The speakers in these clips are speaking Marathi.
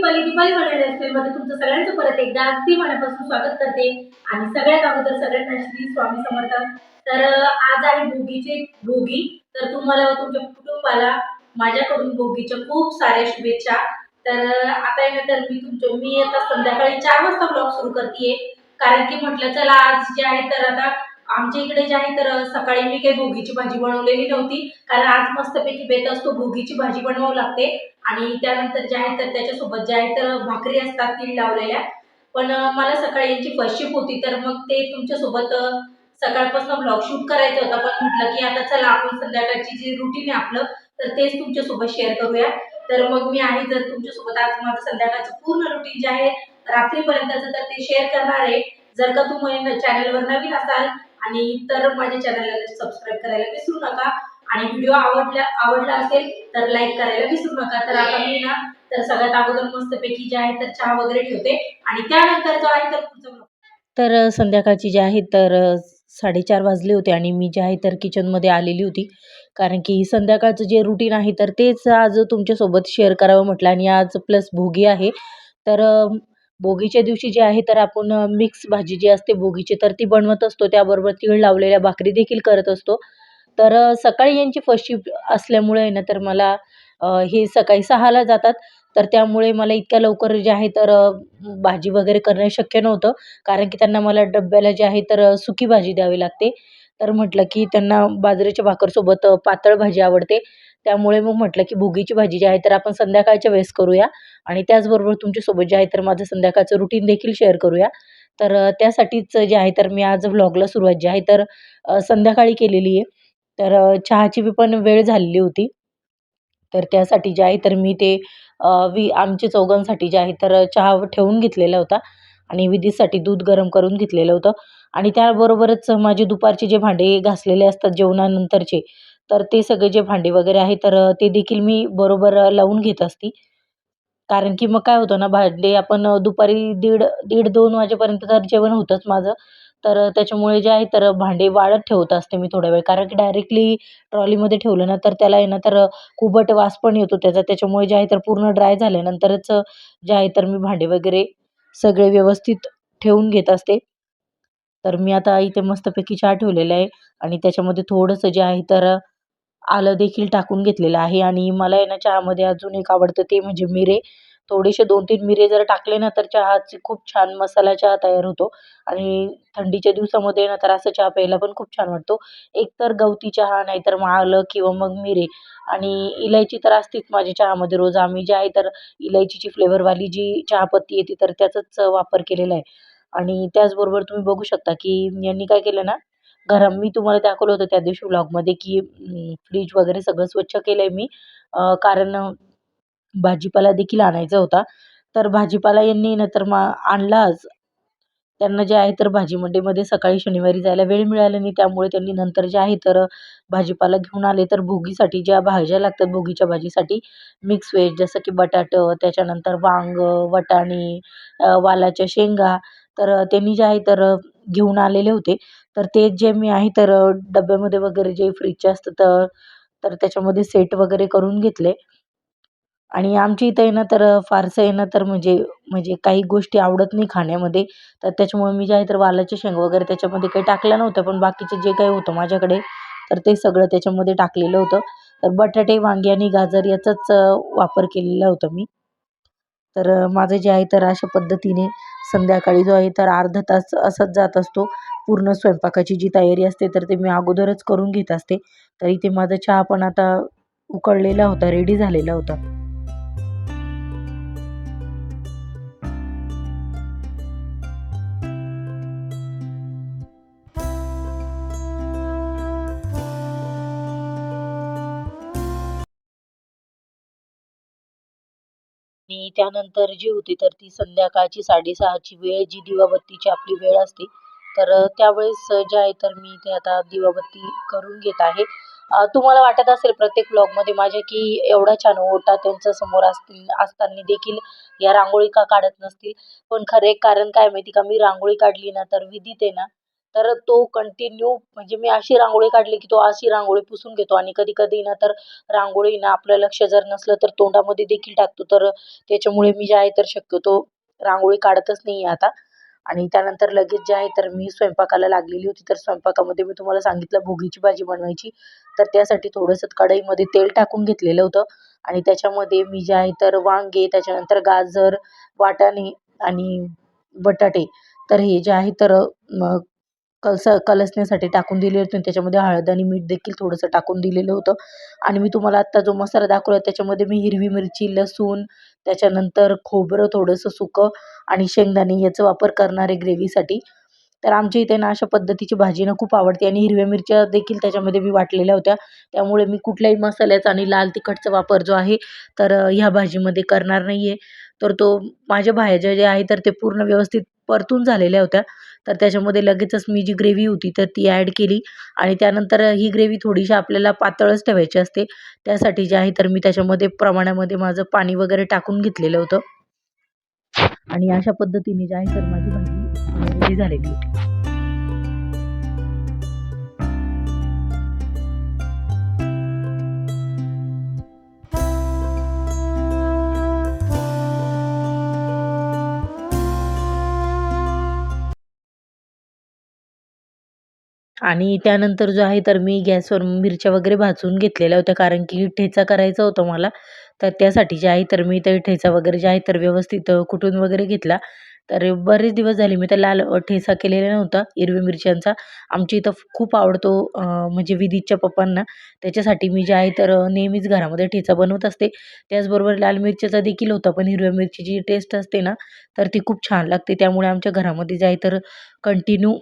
दीपाली दीपाली मराठी मध्ये तुमचं सगळ्यांचं परत एकदा अगदी मनापासून स्वागत करते आणि सगळ्यात अगोदर सगळ्यांना श्री स्वामी समर्थ. तर आज आहे भोगीचे भोगी. तर तुम्हाला व तुमच्या कुटुंबाला माझ्याकडून भोगीच्या खूप साऱ्या शुभेच्छा. तर आता आहे तर मी तुमच्या मी आता संध्याकाळी चार वाजता ब्लॉग सुरू करते कारण की म्हटलं चला आज जे आहे तर आता आमच्या इकडे जे आहे तर सकाळी मी काही भोगीची भाजी बनवलेली नव्हती. कारण आज मस्तपैकी बेत असतो भोगीची भाजी बनवावं लागते. आणि त्यानंतर जे आहे तर त्याच्यासोबत जे आहे तर भाकरी असतात तीळ लावलेल्या. पण मला सकाळी यांची फर्स्ट शिफ्ट होती तर मग ते तुमच्यासोबत सकाळपासून ब्लॉग शूट करायचा होता. पण म्हटलं की आता चला आपण संध्याकाळची जी रुटीन आहे आपलं तर तेच तुमच्यासोबत शेअर करूया. तर मग मी आहे जर तुमच्यासोबत आज माझं संध्याकाळचं पूर्ण रुटीन जे आहे रात्रीपर्यंतचं तर ते शेअर करणार आहे. जर का तुम्ही चॅनलवर नवीन असाल आणि तर माझ्या चॅनलला सबस्क्राईब करायला विसरू नका आणि व्हिडिओ आवडला आवडला असेल तर लाईक करायला विसरू नका. तर आता मी ना तर सगळ्यात अगोदर मस्तपैकी जे आहे तर चहा वगैरे ठेवते. आणि त्यानंतर जो आहे तर पुढचा तर संध्याकाळची जी आहे तर साडेचार वाजले होते आणि मी जे आहे तर किचनमध्ये आलेली होती. कारण की संध्याकाळचं जे रुटीन आहे तर तेच आज तुमच्यासोबत शेअर करावं म्हटलं आणि आज प्लस भोगी आहे. तर भोगीच्या दिवशी जे आहे तर आपण मिक्स भाजी जी असते भोगीची तर ती बनवत असतो. त्याबरोबर तीळ लावलेल्या भाकरी देखील करत असतो. तर सकाळी यांची फर्स्ट शिफ्ट असल्यामुळे आहे ना तर मला हे सकाळी सहाला जातात. तर त्यामुळे मला इतक्या लवकर जे आहे तर भाजी वगैरे करणं शक्य नव्हतं. कारण की त्यांना मला डब्याला जे आहे तर सुकी भाजी द्यावी लागते. तर म्हटलं की त्यांना बाजरीच्या भाकरसोबत पातळ भाजी आवडते. त्यामुळे मग म्हटलं की भोगीची भाजी जी आहे तर आपण संध्याकाळच्या वेळेस करूया. आणि त्याचबरोबर तुमच्यासोबत जे आहे तर माझं संध्याकाळचं रुटीन देखील शेअर करूया. तर त्यासाठीच जे आहे तर मी आज व्लॉगला सुरुवात जी आहे तर संध्याकाळी केलेली आहे. तर चहाची बी पण वेळ झालेली होती. तर त्यासाठी जे आहे तर मी ते वि आमच्या चौघांसाठी जे आहे तर चहा ठेवून घेतलेला होता आणि विधीसाठी दूध गरम करून घेतलेलं होतं. आणि त्याबरोबरच माझे दुपारचे जे भांडे घासलेले असतात जेवणानंतरचे तर ते सगळे जे भांडे वगैरे आहे तर ते देखील मी बरोबर लावून घेत असते. कारण की मग काय होतं ना भांडे आपण दुपारी दीड दीड दोन वाजेपर्यंत तर जेवण होतंच माझं. तर त्याच्यामुळे जे आहे तर भांडे वाळत ठेवत असते मी थोडा वेळ. कारण की डायरेक्टली ट्रॉलीमध्ये ठेवलं ना तर त्याला आहे ना तर कुबट वास पण येतो त्याचा. त्याच्यामुळे जे आहे तर पूर्ण ड्राय झाल्यानंतरच जे आहे तर मी भांडे वगैरे सगळे व्यवस्थित ठेवून घेत असते. तर मी आता इथे मस्तपैकी चहा ठेवलेला आहे आणि त्याच्यामध्ये थोडंसं जे आहे तर आलं देखील टाकून घेतलेलं आहे. आणि मला आहे ना चहामध्ये अजून एक आवडतं ते म्हणजे मिरे. थोडेसे दोन तीन मिरे जर टाकले ना तर चहाची खूप छान मसाला चहा तयार होतो. आणि थंडीच्या दिवसामध्ये ना तर असं चहा प्यायला पण खूप छान वाटतो. एकतर गवती चहा नाहीतर मग आलं किंवा मग मिरे. आणि इलायची तर असतेच माझ्या चहामध्ये रोज. आम्ही जे आहे तर इलायचीची फ्लेवरवाली जी चहापत्ती येते तर त्याचाच वापर केलेला आहे. आणि त्याचबरोबर तुम्ही बघू शकता की यांनी काय केलं ना घरा मी तुम्हाला दाखवलं होतं त्या दिवशी व्लॉगमध्ये की फ्रीज वगैरे सगळं स्वच्छ केलं आहे मी कारण भाजीपाला देखील आणायचा होता. तर भाजीपाला यांनी नंतर मग आणलाच. त्यांना जे आहे तर भाजी मंडईमध्ये सकाळी शनिवारी जायला वेळ मिळाला नाही. त्यामुळे त्यांनी नंतर जे आहे तर भाजीपाला घेऊन आले. तर भोगीसाठी ज्या भाज्या लागतात भोगीच्या भाजीसाठी मिक्स व्हेज जसं की बटाटं त्याच्यानंतर वांग वटाणे वालाच्या शेंगा तर त्यांनी जे आहे तर घेऊन आलेले होते. तर ते जे मी आहे तर डब्यामध्ये वगैरे जे फ्रीजचे असतं तर तर त्याच्यामध्ये सेट वगैरे करून घेतले. आणि आमच्या इथं आहे ना तर फारसं आहे ना तर म्हणजे म्हणजे काही गोष्टी आवडत नाही खाण्यामध्ये. तर त्याच्यामुळे मी जे आहे तर वालाच्या शेंगा वगैरे त्याच्यामध्ये काही टाकलं नव्हतं पण बाकीचे जे काही होतं माझ्याकडे तर ते सगळं त्याच्यामध्ये टाकलेलं होतं. तर बटाटे वांगे आणि गाजर याचाच वापर केलेला होता मी. तर माझं जे आहे तर अशा पद्धतीने संध्याकाळी जो आहे तर अर्धा तास असंच जात असतो. पूर्ण स्वयंपाकाची जी तयारी असते तर ते मी अगोदरच करून घेत असते. तर इथे माझा चहा पण आता उकळलेला होता रेडी झालेला होता. त्यानंतर जी होती तर ती संध्याकाळची साडेसहाची वेळ जी दिवाबत्तीची आपली वेळ असते. तर त्यावेळेस जे आहे तर मी ते आता दिवाबत्ती करून घेत आहे. तुम्हाला वाटत असेल प्रत्येक ब्लॉगमध्ये माझ्या की एवढा छान ओटा त्यांच्यासमोर असतील असताना देखील या रांगोळी का काढत नसतील. पण खरे कारण काय माहिती का? मी रांगोळी काढली ना तर विधीत आहे ना तर तो कंटिन्यू म्हणजे मी अशी रांगोळी काढली की तो अशी रांगोळी पुसून घेतो. आणि कधी कधी ना तर रांगोळी ना आपलं लक्ष जर नसलं तर तोंडामध्ये देखील टाकतो. तर त्याच्यामुळे मी जे आहे तर शक्यतो रांगोळी काढतच नाही आहे आता. आणि त्यानंतर लगेच जे आहे तर मी स्वयंपाकाला लागलेली होती. तर स्वयंपाकामध्ये मी तुम्हाला सांगितलं भोगीची भाजी बनवायची. तर त्यासाठी थोडंसं कढईमध्ये तेल टाकून घेतलेलं होतं. आणि त्याच्यामध्ये मी जे आहे तर वांगे त्याच्यानंतर गाजर वाटाणे आणि बटाटे. तर हे जे आहे तर कलस कलसण्यासाठी टाकून दिले होते. आणि त्याच्यामध्ये हळद आणि मीठ देखील थोडंसं टाकून दिलेलं होतं. आणि मी तुम्हाला आत्ता जो मसाला दाखवला त्याच्यामध्ये मी हिरवी मिरची लसूण त्याच्यानंतर खोबरं थोडंसं सुकं आणि शेंगदाणे याचा वापर करणार आहे ग्रेव्हीसाठी. तर आमच्या इथे ना अशा पद्धतीची भाजी ना खूप आवडते आणि हिरव्या मिरच्या देखील त्याच्यामध्ये मी वाटलेल्या होत्या. त्यामुळे मी कुठल्याही मसाल्याचा आणि लाल तिखटचा वापर जो आहे तर ह्या भाजीमध्ये करणार नाही आहे तर तो माझ्या भाज्या जे आहे तर ते पूर्ण व्यवस्थित परतून झालेल्या होत्या. तर त्याच्यामध्ये लगेचच मी जी ग्रेव्ही होती तर ती ॲड केली. आणि त्यानंतर ही ग्रेव्ही थोडीशी आपल्याला पातळच ठेवायची असते. त्यासाठी जे आहे तर मी त्याच्यामध्ये प्रमाणामध्ये माझं पाणी वगैरे टाकून घेतलेलं होतं. आणि अशा पद्धतीने जे आहे तर माझी भाजी रेडी झालेली होती. आणि त्यानंतर जो आहे तर मी गॅसवर मिरच्या वगैरे भाजून घेतलेल्या होत्या कारण की ठेचा करायचा होता मला. तर त्यासाठी जे आहे तर मी ते ठेचा वगैरे जे आहे तर व्यवस्थित कुटून वगैरे घेतला. तर बरेच दिवस झाले मी त्या लाल ठेचा केलेला नव्हता हिरवी मिरच्यांचा. आमच्या इथं खूप आवडतो म्हणजे विधीच्या पप्पांना. त्याच्यासाठी मी जे आहे तर नेहमीच घरामध्ये ठेचा बनवत असते. त्याचबरोबर लाल मिरच्याचा देखील होता पण हिरव्या मिरचीची जी टेस्ट असते ना तर ती खूप छान लागते. त्यामुळे आमच्या घरामध्ये जे आहे तर कंटिन्यू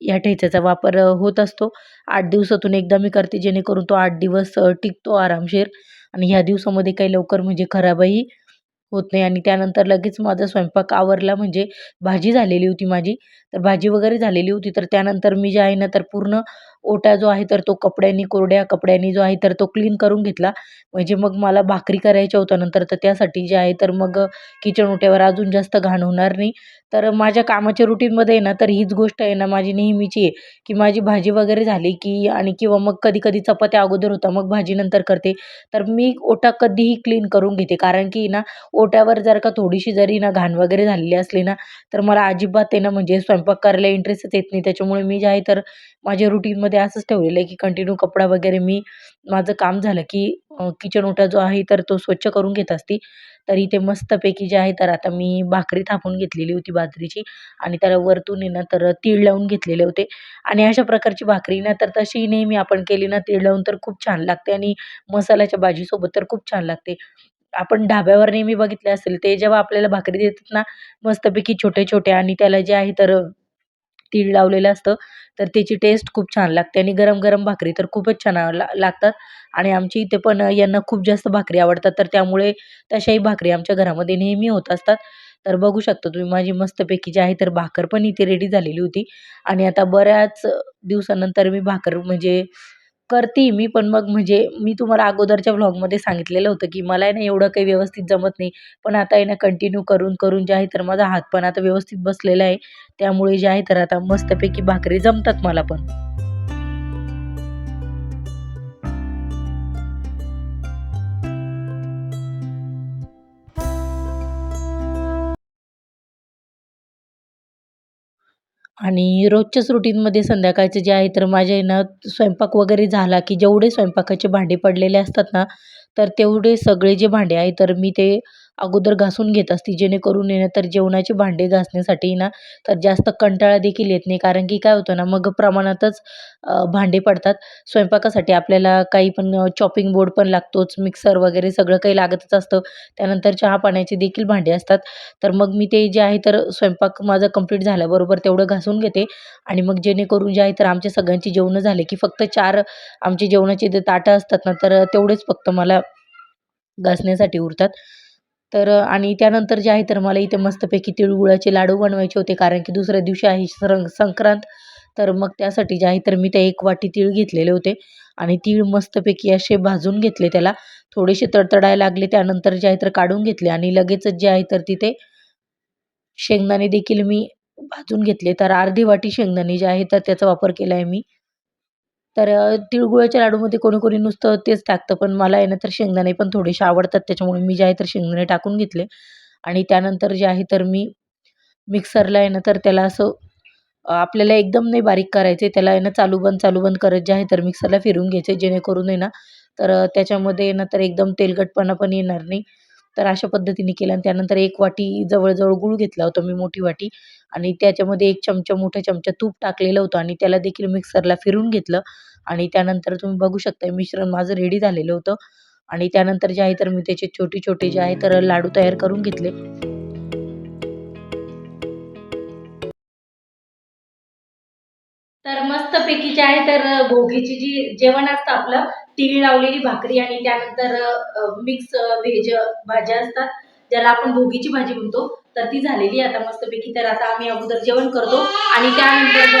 या ठेच्याचा वापर होत असतो. आठ दिवसातून एकदा मी करते जेणेकरून तो आठ दिवस टिकतो आरामशीर. आणि ह्या दिवसामध्ये काही लवकर म्हणजे खराबही होत नाही. आणि त्यानंतर लगेच माझा स्वयंपाक आवरला म्हणजे भाजी झालेली होती माझी. तर भाजी वगैरे झालेली होती. तर त्यानंतर मी जे आहे ना तर पूर्ण ओटा जो आहे तर तो कपड्यांनी कोरड्या कपड्यांनी जो आहे तर तो क्लीन करून घेतला. म्हणजे मग मला भाकरी करायच्या होत्या नंतर तर त्यासाठी जे आहे तर मग किचन ओट्यावर अजून जास्त घाण होणार नाही. तर माझ्या कामाच्या रुटीनमध्ये आहे ना तर हीच गोष्ट आहे ना माझी नेहमीची आहे की माझी भाजी वगैरे झाली की आणि किंवा मग कधी कधी चपात्या अगोदर होता मग भाजी नंतर करते. तर मी ओटा कधीही क्लीन करून घेते. कारण की ना ओट्यावर जर का थोडीशी जरी ना घाण वगैरे झालेली असली ना तर मला अजिबात आहे ना म्हणजे स्वयंपाक करायला इंटरेस्टच येत नाही. त्याच्यामुळे मी जे आहे तर माझ्या रुटीनमध्ये असंच ठेवलेलं आहे की कंटिन्यू कपडा वगैरे मी माझं काम झालं की किचन ओटा जो आहे तर तो स्वच्छ करून घेत असते. तर इथे मस्तपैकी जे आहे तर आता मी भाकरी थापून घेतलेली होती बाजरीची आणि त्याला वरतून आहे ना तर तीळ लावून घेतलेले होते. आणि अशा प्रकारची भाकरी ना तर तशी नेहमी आपण केली ना तीळ लावून तर खूप छान लागते आणि मसाल्याच्या भाजीसोबत तर खूप छान लागते. आपण ढाब्यावर नेहमी बघितले असेल ते जेव्हा आपल्याला भाकरी देतात ना मस्तपैकी छोटे छोटे आणि त्याला जे आहे तर तीळ लावलेलं असतं तर त्याची टेस्ट खूप छान लागते. आणि गरम गरम भाकरी तर खूपच छान ला लागतात. आणि आमची इथे पण यांना खूप जास्त भाकरी आवडतात. तर त्यामुळे तशाही भाकरी आमच्या घरामध्ये नेहमी होत असतात. तर बघू शकता तुम्ही माझी मस्तपैकी जी आहे तर भाकर पण इथे रेडी झालेली होती. आणि आता बऱ्याच दिवसानंतर मी भाकर म्हणजे करते मी पण मग म्हणजे मी तुम्हाला अगोदरच्या व्लॉगमध्ये सांगितलेलं होतं की मला आहे ना एवढं काही व्यवस्थित जमत नाही. पण आता आहे ना कंटिन्यू करून करून जे आहे तर माझा हात पण आता व्यवस्थित बसलेला आहे. त्यामुळे जे आहे तर आता मस्तपैकी भाकरी जमतात मला पण. आणि रोजच्याच रुटीनमध्ये संध्याकाळचे जे आहे तर माझ्या ना स्वयंपाक वगैरे झाला की जेवढे स्वयंपाकाचे भांडे पडलेले असतात ना तर तेवढे सगळे जे भांडे आहे तर मी ते अगोदर घासून घेत असते. जेणेकरून आहे ना तर जेवणाचे भांडे घासण्यासाठी ना तर जास्त कंटाळा देखील येत नाही. कारण की काय होतं ना मग प्रमाणातच भांडे पडतात. स्वयंपाकासाठी आपल्याला काही पण चॉपिंग बोर्ड पण लागतोच. मिक्सर वगैरे सगळं काही लागतच असतं. त्यानंतर चहा पाण्याचे देखील भांडे असतात. तर मग मी ते जे आहे तर स्वयंपाक माझा कंप्लीट झाल्याबरोबर तेवढं घासून घेते. आणि मग जेणेकरून जे आहे तर आमच्या सगळ्यांची जेवणं झाले की फक्त चार आमचे जेवणाचे जे ताटं असतात ना तर तेवढेच फक्त मला घासण्यासाठी उरतात. तर आणि त्यानंतर जे आहे तर मला इथे मस्तपैकी तिळगुळाचे लाडू बनवायचे होते कारण की दुसऱ्या दिवशी आहे सरंग संक्रांत. तर मग त्यासाठी जे आहे तर मी ते एक वाटी तीळ घेतलेले होते आणि तीळ मस्तपैकी असे भाजून घेतले त्याला. थोडेसे तडतडायला लागले त्यानंतर जे आहे तर काढून घेतले आणि लगेचच जे आहे तर तिथे शेंगदाणे देखील मी भाजून घेतले. तर अर्धी वाटी शेंगदाणे जे आहे तर त्याचा वापर केला आहे मी. तर तिळगुळाच्या लाडूमध्ये कोणी कोणी नुसतं तेच टाकतं पण मला आहे ना तर शेंगदाणे पण थोडेसे आवडतात त्याच्यामुळे मी जे आहे तर शेंगदाणे टाकून घेतले. आणि त्यानंतर जे आहे तर मी मिक्सरला आहे ना तर त्याला असं आपल्याला एकदम नाही बारीक करायचे त्याला आहे ना चालू बंद चालू बंद करत जे आहे तर मिक्सरला फिरून घ्यायचे जेणेकरून आहे ना तर त्याच्यामध्ये ना तर एकदम तेलकटपणा पण येणार नाही. तर अशा पद्धतीने केलं आणि त्यानंतर एक वाटी जवळजवळ गूळ घेतला होता मी मोठी वाटी आणि त्याच्यामध्ये एक चमचा मोठा चमचा तूप टाकलेलं होतं आणि त्याला देखील मिक्सरला फिरून घेतलं आणि त्यानंतर तुम्ही बघू शकता मिश्रण माझं रेडी झालेलं होतं आणि त्यानंतर जे आहे तर मी त्याचे छोटे छोटे जे आहे तर लाडू तयार करून घेतले. तर मस्तपैकी जे आहे तर भोगीची जी जेवण असतं आपलं तिळी लावलेली भाकरी आणि त्यानंतर मिक्स व्हेज भाज्या असतात ज्याला आपण भोगीची भाजी म्हणतो तर ती झालेली आहे आता मस्तपैकी तर आता आम्ही अगोदर जेवण करतो आणि त्यानंतर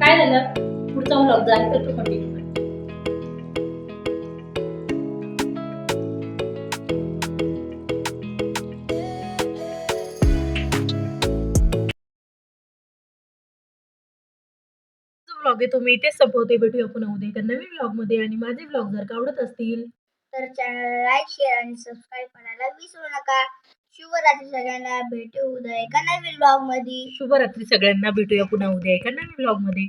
काय झालं? पुढचा व्लॉग जाईल आहे तर तो कंटिन्यू व्लॉग आहे तो मी इथेच संपवते भेटूया पुन्हा उद्या एका नवीन व्लॉगमध्ये आणि माझे व्लॉग जर का आवडत असतील. तर चॅनल लाईक शेअर आणि सबस्क्राईब करायला विसरू नका. शुभरात्री सगळ्यांना. भेटू उद्या एका नवीन ब्लॉगमध्ये शुभरात्री सगळ्यांना. भेटूया पुन्हा उद्या एका नवीन व्लॉगमध्ये